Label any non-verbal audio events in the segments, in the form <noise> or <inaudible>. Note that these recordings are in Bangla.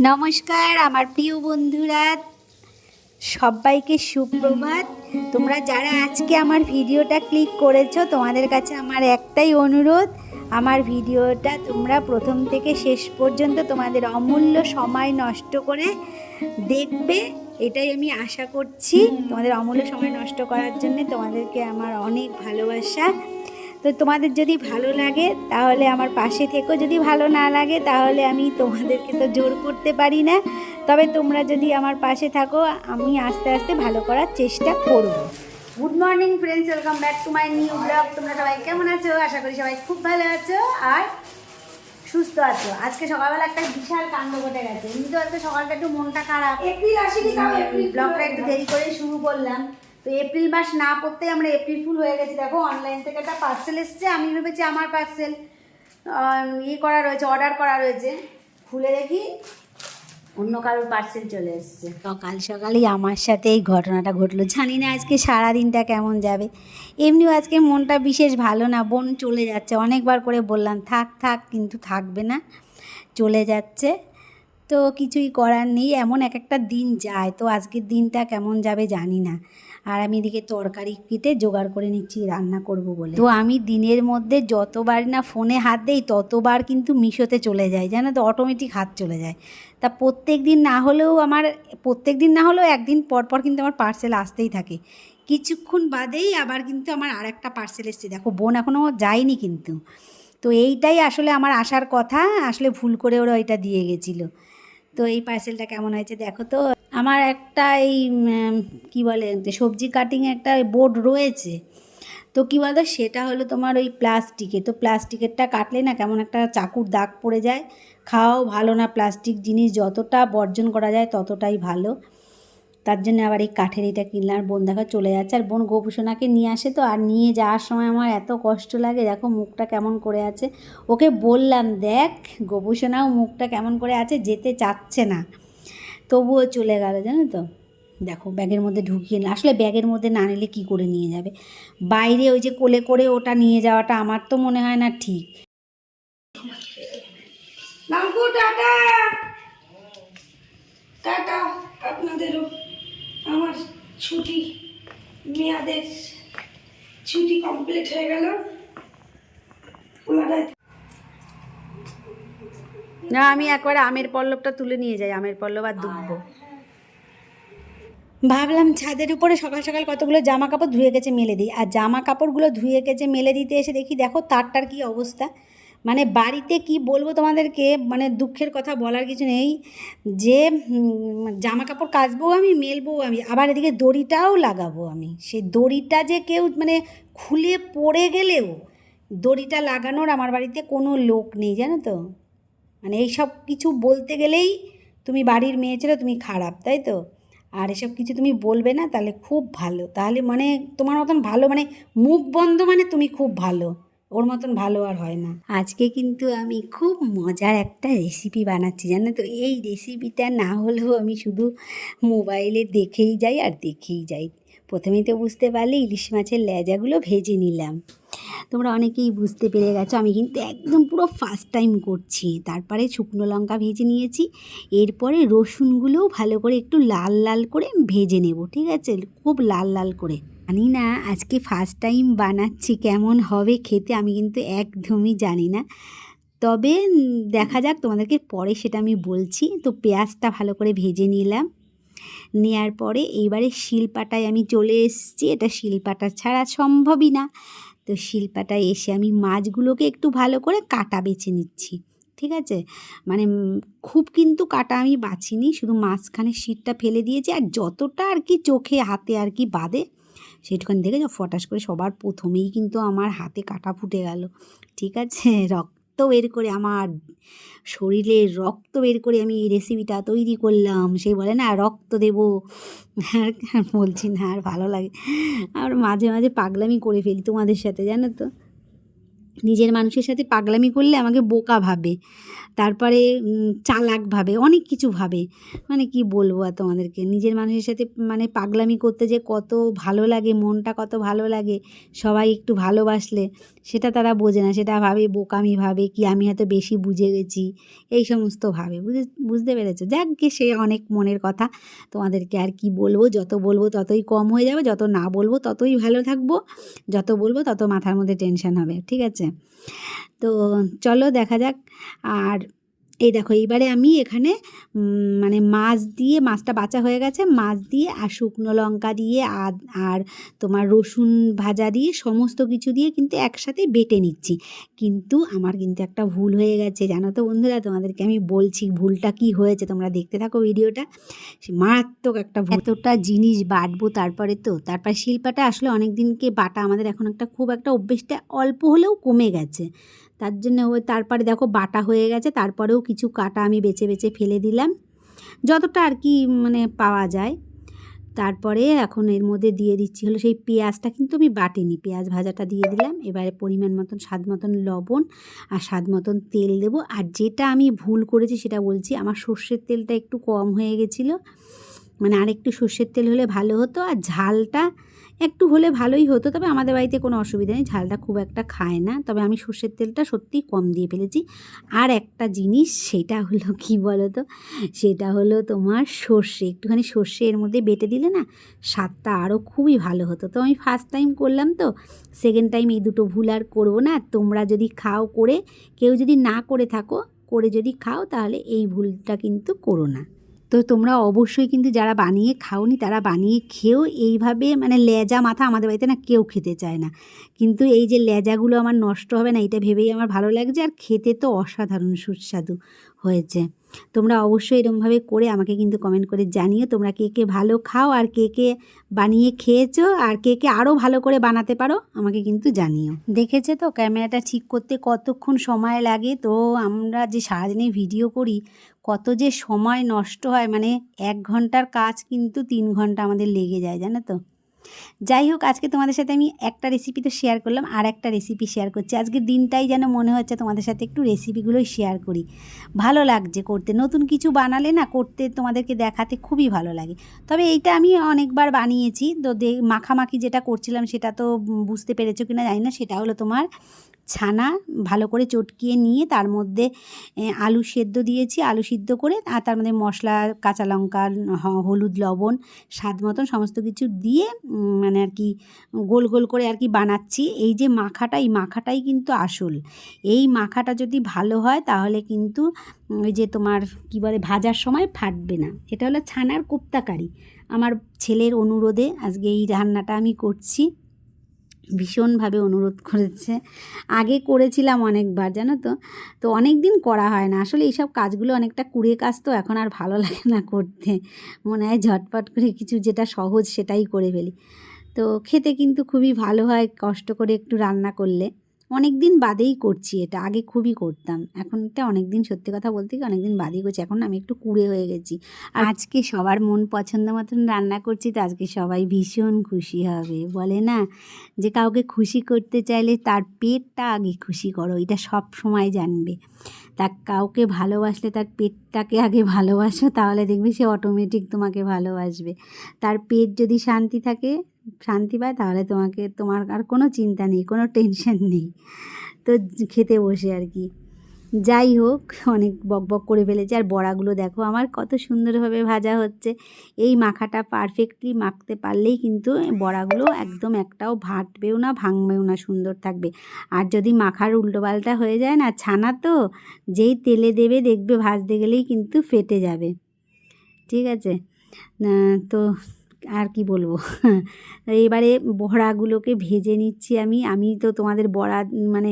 নমস্কার, আমার প্রিয় বন্ধুরা। সবাইকে সুপ্রভাত। তোমরা যারা আজকে আমার ভিডিওটা ক্লিক করেছ, তোমাদের কাছে আমার একটাই অনুরোধ, আমার ভিডিওটা তোমরা প্রথম থেকে শেষ পর্যন্ত তোমাদের অমূল্য সময় নষ্ট করে দেখবে। এটাই আমি আশা করছি। তোমাদের অমূল্য সময় নষ্ট করার জন্য তোমাদেরকে আমার অনেক ভালোবাসা। তো তোমাদের যদি ভালো লাগে তাহলে আমার পাশে থেকো। যদি ভালো না লাগে তাহলে আমি তোমাদেরকে তো জোর করতে পারি না। তবে তোমরা যদি আমার পাশে থাকো আমি আস্তে আস্তে ভালো করার চেষ্টা করব। Good morning friends welcome back to my new blog তোমরা সবাই কেমন আছো? আশা করি সবাই খুব ভালো আছো আর সুস্থ আছো। আজকে সকালবেলা একটা বিশাল কাণ্ড ঘটে গেছে। এমনি তো আজকে সকালটা একটু মনটা খারাপ। এপ্রিল আসেনি ব্লগটা একটু দেরি করে শুরু করলাম। তো এপ্রিল মাস না পড়তে আমরা এপ্রিল ফুল হয়ে গেছি। দেখো অনলাইন থেকে একটা পার্সেল এসছে, আমি ভেবেছি আমার পার্সেল ইয়ে করা রয়েছে অর্ডার করা রয়েছে। খুলে দেখি, অন্য কারোর পার্সেল চলে এসছে। সকাল সকালেই আমার সাথে এই ঘটনাটা ঘটলো। জানি না আজকে সারা দিনটা কেমন যাবে। এমনিও আজকে মনটা বিশেষ ভালো না, বোন চলে যাচ্ছে। অনেকবার করে বললাম, থাক থাক, কিন্তু থাকবে না, চলে যাচ্ছে। তো কিছুই করার নেই, এমন এক একটা দিন যায়। তো আজকের দিনটা কেমন যাবে জানি না। আর আমি এদিকে তরকারি কেটে জোগাড় করে নিচ্ছি, রান্না করব বলে। তো আমি দিনের মধ্যে যতবার না ফোনে হাত দেই, ততবার কিন্তু মিশোতে চলে যায়। জানো তো অটোমেটিক হাত চলে যায়। তা প্রত্যেক দিন না হলেও আমার, প্রত্যেক দিন না হলেও একদিন পর পর কিন্তু আমার পার্সেল আসতেই থাকে। কিছুক্ষণ বাদেই আবার কিন্তু আমার আর একটা পার্সেল এসছে। দেখো, বোন এখনও যায়নি কিন্তু। তো এইটাই আসলে আমার আসার কথা। আসলে ভুল করে ওরা এটা দিয়ে গেছিল। তো এই পার্সেলটা কেমন হয়েছে দেখো তো। আমার একটা এই কি বলে সবজি কাটিং একটা বোর্ড রয়েছে। তো কী বলতো, সেটা হলো তোমার ওই প্লাস্টিকে তো প্লাস্টিকেরটা কাটলে না কেমন একটা চাকুর দাগ পড়ে যায়। খাওয়াও ভালো না প্লাস্টিক জিনিস, যতটা বর্জন করা যায় ততটাই ভালো। তার জন্য আবার এই কাঠের এটা কিনলাম বোন দেখো চলে যাচ্ছে। আর বোন গোপুসোনাকে নিয়ে আসে তো, আর নিয়ে যাওয়ার সময় আমার এত কষ্ট লাগে। দেখো মুখটা কেমন করে আছে। ওকে বললাম, দেখ, গোপুসোনাও মুখটা কেমন করে আছে, যেতে চাচ্ছে না। তবুও চলে গেল, জানো তো? দেখো, ব্যাগের মধ্যে ঢুকিয়ে নিল আসলে ব্যাগের মধ্যে না নিলে কী করে নিয়ে যাবে? বাইরে ওই যে কোলে করে ওটা নিয়ে যাওয়াটা আমার তো মনে হয় না ঠিক। আমার ছুটি, মেয়াদের ছুটি কমপ্লিট হয়ে গেল। না, আমি একবারে আমের পল্লবটা তুলে নিয়ে যাই, আমের পল্লব আর দুব্বো। ভাবলাম ছাদের উপরে সকাল সকাল কতগুলো জামা কাপড় ধুয়ে গেছে মেলে দিই। আর জামা কাপড়গুলো ধুয়ে গেছে মেলে দিতে এসে দেখি, দেখো তারটার কি অবস্থা। মানে বাড়িতে কি বলব তোমাদেরকে মানে দুঃখের কথা বলার কিছু নেই। যে জামা কাপড় কাচবো আমি, মেলবো আমি, আবার এদিকে দড়িটাও লাগাবো আমি। সেই দড়িটা যে কেউ মানে খুলে পড়ে গেলেও দড়িটা লাগানোর আমার বাড়িতে কোনো লোক নেই, জানো তো। মানে এইসব কিছু বলতে গেলেই তুমি বাড়ির মেয়ে ছেলে, তুমি খারাপ, তাই তো? আর এসব কিছু তুমি বলবে না, তাহলে খুব ভালো। তাহলে মানে তোমার মতন ভালো মানে মুখ বন্ধ মানে তুমি খুব ভালো। ওর মতন ভালো আর হয় না। আজকে কিন্তু আমি খুব মজার একটা রেসিপি বানাচ্ছি, জানো তো? এই রেসিপিটা না হলেও আমি শুধু মোবাইলে দেখেই যাই আর দেখেই যাই। প্রথমেই তো বুঝতে পারলে ইলিশ মাছের লেজাগুলো ভেজে নিলাম। তোমরা অনেকেই বুঝতে পেরে গেছো, আমি কিন্তু একদম পুরো ফার্স্ট টাইম করছি। তারপরে শুকনো লঙ্কা ভেজে নিয়েছি, এরপরে রসুনগুলোও ভালো করে একটু লাল লাল করে ভেজে নেব, ঠিক আছে? খুব লাল লাল করে। জানি না আজকে ফার্স্ট টাইম বানাচ্ছি কেমন হবে খেতে, আমি কিন্তু একদমই জানি না। তবে দেখা যাক তোমাদেরকে পরে সেটা আমি বলছি। তো পেঁয়াজটা ভালো করে ভেজে নিলাম। নেয়ার পরে এইবারে শিলপাটায় আমি চলে এসেছি। এটা শিলপাটা ছাড়া সম্ভবই না। তো শিল্পাটায় এসে আমি মাছগুলোকে একটু ভালো করে কাটা বেছে নিচ্ছি, ঠিক আছে? মানে খুব কিন্তু কাটা আমি বাছিনি, শুধু মাঝখানে শীতটা ফেলে দিয়েছি আর যতটা আর কি চোখে, হাতে আর কি বাদে, সেটুখানি থেকে ফটাস করে সবার প্রথমেই কিন্তু আমার হাতে কাটা ফুটে গেল, ঠিক আছে? রক্ত বের করে আমার শরীরে রক্ত বের করে আমি এই রেসিপিটা তৈরি করলাম। সে বলে, না, রক্ত দেবো। আর বলছি, না, আর ভালো লাগে। আর মাঝে মাঝে পাগলামি করে ফেলি তোমাদের সাথে, জানো তো। নিজের মানুষের সাথে পাগলামি করলে আমাকে বোকা ভাবে, তারপরে চালাক ভাবে, অনেক কিছু ভাবে। মানে কি বলব আর তোমাদেরকে? নিজের মানুষের সাথে মানে পাগলামি করতে যে কত ভালো লাগে, মনটা কত ভালো লাগে, সবাই একটু ভালোবাসলে, সেটা তারা বোঝে না। সেটা ভাবে, বোকামি ভাবে, কি আমি হয়তো বেশি বুঝে গেছি? এই সমস্ত ভাবে। বুঝে, বুঝতে পেরেছ? যাক গে, সে অনেক মনের কথা। তোমাদেরকে আর কি বলব? যত বলব ততই কম হয়ে যাবে, যত না বলব ততই ভালো থাকব, যত বলব তত মাথার মধ্যে টেনশন হবে, ঠিক আছে? তো চলো দেখা যাক। আর এই দেখো, এইবারে আমি এখানে মানে মাছ দিয়ে, মাছটা বাঁচা হয়ে গেছে, মাছ দিয়ে আর শুকনো লঙ্কা দিয়ে আর তোমার রসুন ভাজা দিয়ে সমস্ত কিছু দিয়ে কিন্তু একসাথে বেটে নিচ্ছি। কিন্তু আমার কিন্তু একটা ভুল হয়ে গেছে, জানো তো বন্ধুরা, তোমাদেরকে আমি বলছি ভুলটা কি হয়েছে, তোমরা দেখতে থাকো ভিডিওটা। মারাত্মক একটা এতটা জিনিস বাটবো তারপরে তো, তারপর শিল্পাটা আসলে অনেক দিনকে বাটা আমাদের এখন একটা খুব একটা অভ্যেসটা অল্প হলেও কমে গেছে। তার জন্য ওই তারপরে দেখো বাটা হয়ে গেছে, তারপরেও কিছু কাটা আমি বেছে বেছে ফেলে দিলাম। যতটা আর কি মানে পাওয়া যায়। তারপরে এখন এর মধ্যে দিয়ে দিচ্ছি হলো সেই পেঁয়াজটা, কিন্তু আমি বাটিনি। পেঁয়াজ ভাজাটা দিয়ে দিলাম, এবারে পরিমাণ মতন, স্বাদ মতন লবণ আর স্বাদ মতন তেল দেবো। আর যেটা আমি ভুল করেছি সেটা বলছি, আমার সর্ষের তেলটা একটু কম হয়ে গেছিল। মানে আরেকটু সর্ষের তেল হলে ভালো হতো। আর ঝালটা একটু হলে ভালোই হতো, তবে আমাদের বাড়িতে কোনো অসুবিধা নেই। ঝালটা খুব একটা খায় না, তবে আমি সর্ষের তেলটা সত্যিই কম দিয়ে ফেলেছি। আর একটা জিনিস, সেটা হলো কি বলো তো সেটা হলো তোমার সর্ষে। একটুখানি সর্ষে এর মধ্যে বেটে দিলে না, স্বাদটা আরও খুবই ভালো হতো। তো আমি ফার্স্ট টাইম করলাম তো সেকেন্ড টাইম এই দুটো ভুল আর করব না। তোমরা যদি খাও করে, কেউ যদি না করে থাকো, করে যদি খাও, তাহলে এই ভুলটা কিন্তু করো না। তো তোমরা অবশ্যই কিন্তু যারা বানিয়ে খাওনি, তারা বানিয়ে খেয়েও এইভাবে মানে লেজা মাথা আমাদের বাড়িতে না কেউ খেতে চায় না। কিন্তু এই যে লেজাগুলো আমার নষ্ট হবে না, এটা ভেবেই আমার ভালো লাগছে। আর খেতে তো অসাধারণ সুস্বাদু হয়েছে। তোমরা অবশ্যই এরমভাবে করে আমাকে কিন্তু কমেন্ট করে জানিও তোমরা কে কে ভালো খাও আর কে কে বানিয়ে খেয়েছো আর কে কে আরও ভালো করে বানাতে পারো আমাকে কিন্তু জানিও। দেখেছে তো? ক্যামেরাটা ঠিক করতে কতক্ষণ সময় লাগে? তো আমরা যে সারাদিনে ভিডিও করি, কত যে সময় নষ্ট হয় মানে এক ঘণ্টার কাজ কিন্তু তিন ঘণ্টা আমাদের লেগে যায়, জানো তো? যাই হোক, আজকে তোমাদের সাথে আমি একটা রেসিপি তো শেয়ার করলাম, আর একটা রেসিপি শেয়ার করছি। আজকের দিনটাই যেন মনে হচ্ছে তোমাদের সাথে একটু রেসিপিগুলোই শেয়ার করি। ভালো লাগছে করতে। নতুন কিছু বানালে না করতে তোমাদেরকে দেখাতে খুবই ভালো লাগে। তবে এইটা আমি অনেকবার বানিয়েছি, তো মাখামাখি যেটা করছিলাম সেটা তো বুঝতে পেরেছ কিনা জানি না, সেটা হলো তোমার ছানা ভালো করে চটকিয়ে নিয়ে তার মধ্যে আলু সেদ্ধ দিয়েছি, আলু সিদ্ধ করে, আর তার মধ্যে মশলা, কাঁচা লঙ্কা হলুদ, লবণ, স্বাদ মতন সমস্ত কিছু দিয়ে মানে আর কি গোল গোল করে আর কি বানাচ্ছি। এই যে মাখাটা, এই মাখাটাই কিন্তু আসল। এই মাখাটা যদি ভালো হয় তাহলে কিন্তু ওই যে তোমার কী বলে ভাজার সময় ফাটবে না। এটা হলো ছানার কোপ্তাকারি। আমার ছেলের অনুরোধে আজকে এই রান্নাটা আমি করছি। ভীষণভাবে অনুরোধ করেছে। আগে করেছিলাম অনেকবার, জানো তো? তো অনেক দিন করা হয় না। আসলে এইসব কাজগুলো অনেকটা কুড়ে কাজ তো এখন আর ভালো লাগে না করতে। মনে হয় ঝটপট করে কিছু যেটা সহজ সেটাই করে ফেলি। তো খেতে কিন্তু খুবই ভালো হয়, কষ্ট করে একটু রান্না করলে। অনেক দিন বাদেই করছি এটা আগে খুবই করতাম। এখন এটা অনেক দিন সত্যি কথা বলতে কি অনেক দিন বাদেই করছি এখন আমি একটু কুড়ে হয়ে গেছি। আর আজকে সবার মন পছন্দ মতন রান্না করছি তো আজকে সবাই ভীষণ খুশি হবে বলে না? যে কাউকে খুশি করতে চাইলে তার পেটটা আগে খুশি করো এটা সব সময় জানবে। তা কাউকে ভালোবাসলে তার পেটটাকে আগে ভালোবাসো তাহলে দেখবে সে অটোমেটিক তোমাকে ভালোবাসবে। তার পেট যদি শান্তি থাকে শান্তি পায়, তাহলে তোমাকে, তোমার আর কোনো চিন্তা নেই, কোনো টেনশন নেই। তো খেতে বসে আর কি। যাই হোক, অনেক বক বক করে ফেলেছে। আর বড়াগুলো দেখো, আমার কত সুন্দরভাবে ভাজা হচ্ছে। এই মাখাটা পারফেক্টলি মাখতে পারলেই কিন্তু বড়াগুলো একদম একটাও ভাটবেও না, ভাঙবেও না, সুন্দর থাকবে। আর যদি মাখার উল্টোপাল্টা হয়ে যায় না, ছানা তো যেই তেলে দেবে, দেখবে ভাজতে গেলেই কিন্তু ফেটে যাবে। ঠিক আছে? তো আর কি বলব? এবারে বড়াগুলোকে ভেজে নিচ্ছি আমি। আমি তো তোমাদের বড়া মানে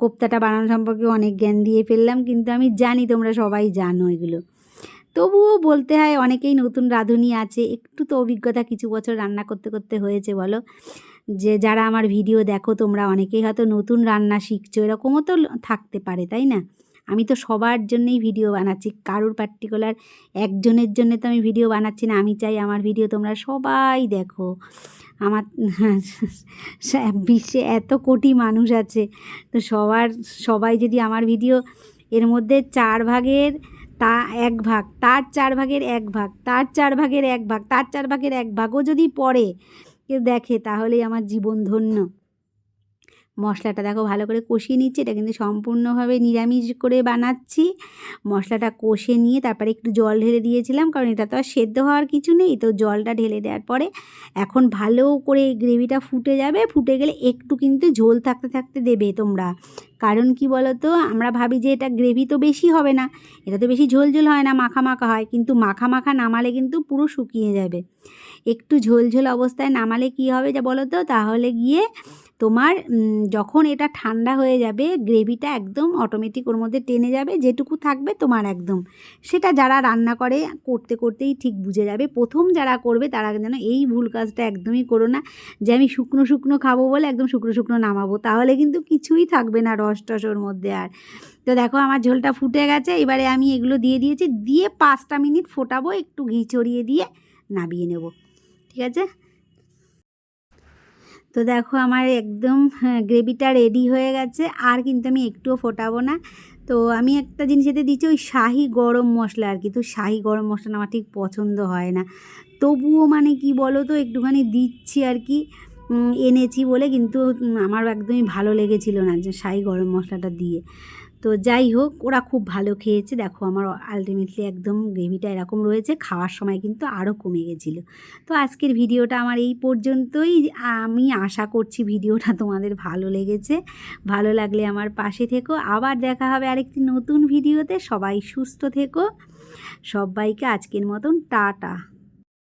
কোপ্তাটা বানানো সম্পর্কে অনেক জ্ঞান দিয়ে ফেললাম, কিন্তু আমি জানি তোমরা সবাই জানো এগুলো। তবুও বলতে হয়, অনেকেই নতুন রাঁধুনি আছে, একটু তো অভিজ্ঞতা কিছু বছর রান্না করতে করতে হয়েছে বলো। যে যারা আমার ভিডিও দেখো, তোমরা অনেকেই হয়তো নতুন রান্না শিখছো, এরকমও তো থাকতে পারে, তাই না? আমি তো সবার জন্যই ভিডিও বানাচ্ছি। কারোর পার্টিকুলার একজনের জন্য তো আমি ভিডিও বানাচ্ছি না। আমি চাই আমার ভিডিও তোমরা সবাই দেখো। আমার <laughs> বিশ্বে এত কোটি মানুষ আছে। তো সবার, সবাই যদি আমার ভিডিও এর মধ্যে চার ভাগের তা, এক ভাগ, তার চার ভাগের এক ভাগ, তার চার ভাগের এক ভাগ, তার চার ভাগের এক ভাগও যদি পড়ে, কেউ দেখে, তাহলেই আমার জীবন ধন্য। মশলাটা দেখো ভালো করে কষিয়ে নিচ্ছি। এটা কিন্তু সম্পূর্ণভাবে নিরামিষ করে বানাচ্ছি। মশলাটা কষে নিয়ে তারপরে একটু জল ঢেলে দিয়েছিলাম, কারণ এটা তো আর সেদ্ধ হওয়ার কিছু নেই। তো জলটা ঢেলে দেওয়ার পরে এখন ভালো করে গ্রেভিটা ফুটে যাবে। ফুটে গেলে একটু কিন্তু ঝোল থাকতে থাকতে দেবে তোমরা। কারণ কি বলো তো আমরা ভাবি যে এটা গ্রেভি তো বেশি হবে না। এটা তো বেশি ঝোল ঝোল হয় না, মাখা মাখা হয়। কিন্তু মাখা মাখা নামালে কিন্তু পুরো শুকিয়ে যাবে। একটু ঝোল ঝোল অবস্থায় নামালে কি হবে যা বলো তো? তাহলে গিয়ে তোমার যখন এটা ঠান্ডা হয়ে যাবে, গ্রেভিটা একদম অটোমেটিক ওর মধ্যে টেনে যাবে, যেটুকু থাকবে তোমার একদম। সেটা যারা রান্না করে, করতে করতেই ঠিক বুঝে যাবে। প্রথম যারা করবে, তারা যেন এই ভুল কাজটা একদমই করো না, যে আমি শুকনো শুকনো খাব বলে একদম শুকনো শুকনো নামাবো। তাহলে কিন্তু কিছুই থাকবে না রস টস ওর মধ্যে আর। তো দেখো আমার ঝোলটা ফুটে গেছে, এবারে আমি এগুলো দিয়ে দিয়েছি, দিয়ে পাঁচটা মিনিট ফোটাবো, একটু ঘি ছড়িয়ে দিয়ে নাবিয়ে নেব। ঠিক আছে? তো দেখো আমার একদম হ্যাঁ, গ্রেভিটা রেডি হয়ে গেছে। আর কিন্তু আমি একটুও ফোটাবো না। তো আমি একটা জিনিস এতে দিচ্ছি ওই শাহি গরম মশলা আর কি। তো শাহি গরম মশলা আমার ঠিক পছন্দ হয় না। তবুও মানে কি বলো তো একটুখানি দিচ্ছি আর কি এনেছি বলে কিন্তু আমার একদমই ভালো লেগেছিল না যে শাহি গরম মশলাটা দিয়ে। তো যাই হোক, ওরা খুব ভালো খেয়েছে। দেখো আমার আলটিমেটলি একদম গ্রেভিটা এরকম রয়েছে, খাওয়ার সময় কিন্তু আরও কমে গেছিল। তো আজকের ভিডিওটা আমার এই পর্যন্তই। আমি আশা করছি ভিডিওটা তোমাদের ভালো লেগেছে। ভালো লাগলে আমার পাশে থেকো। আবার দেখা হবে আরেকটি নতুন ভিডিওতে। সবাই সুস্থ থেকো। সবাইকে আজকের মতন টাটা।